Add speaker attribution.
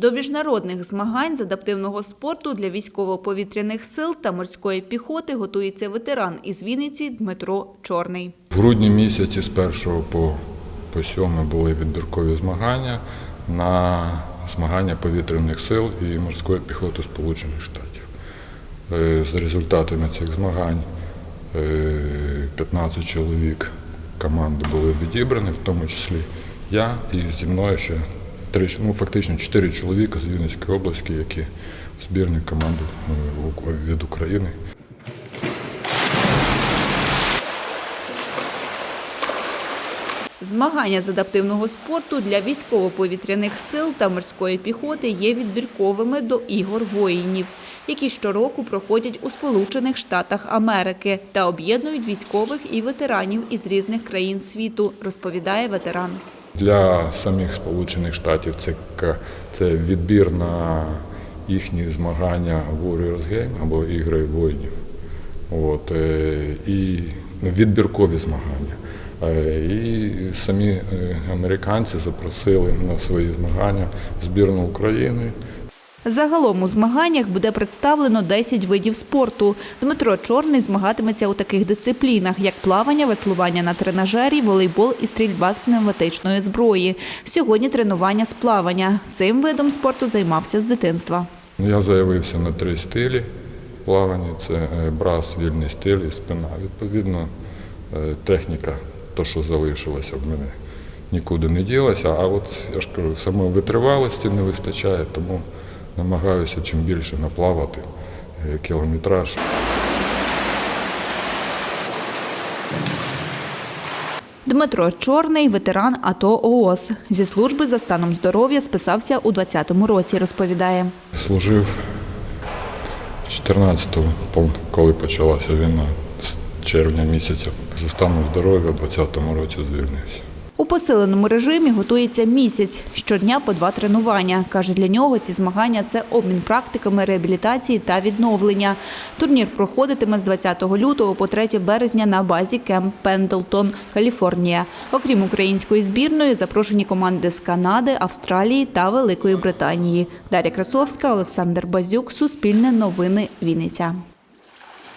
Speaker 1: До міжнародних змагань з адаптивного спорту для військово-повітряних сил та морської піхоти готується ветеран із Вінниці Дмитро Чорний.
Speaker 2: В грудні місяці з 1 по, по 7 були відбіркові змагання на змагання повітряних сил і морської піхоти Сполучених Штатів. Е, За результатами цих змагань е, 15 чоловік команди були відібрані, в тому числі я і зі мною ще три, ну, фактично 4 чоловіка з Вінницької області, які в збірній команди е, від України.
Speaker 1: Змагання з адаптивного спорту для військово-повітряних сил та морської піхоти є відбірковими до ігор воїнів, які щороку проходять у Сполучених Штатах Америки та об'єднують військових і ветеранів із різних країн світу, розповідає ветеран.
Speaker 2: Для самих Сполучених Штатів це, це відбір на їхні змагання Warriors Game або ігри воїнів. От, е, і ну, відбіркові змагання. Е, І самі е, американці запросили на свої змагання збірну України.
Speaker 1: Загалом у змаганнях буде представлено 10 видів спорту. Дмитро Чорний змагатиметься у таких дисциплінах, як плавання, веслування на тренажері, волейбол і стрільба з пневматичної зброї. Сьогодні тренування з плавання. Цим видом спорту займався з дитинства.
Speaker 2: Ну, Я заявився на три стилі плавання. Це е, брас, вільний стиль і спина. Відповідно, е, техніка, то, що залишилося в мене, нікуди не ділася. А от я ж кажу, самої витривалості не вистачає, тому намагаюся чим більше наплавати е, кілометраж.
Speaker 1: Дмитро Чорний, ветеран АТО ООС. Зі служби за станом здоров'я списався у 2020 році, розповідає.
Speaker 2: Служив 14-го, пол- коли почалася війна, з червня місяця. За станом здоров'я в 2020 році звільнився.
Speaker 1: У посиленому режимі готується місяць. Щодня по два тренування. Каже, для нього ці змагання це обмін практиками реабілітації та відновлення. Турнір проходитиме з 20 лютого по 3 березня на базі Кемп Пендлтон, Каліфорнія. Окрім української збірної, запрошені команди з Канади, Австралії та Великої Британії. Дар'я Красовська, Олександр Базюк, Суспільне новини, Вінниця.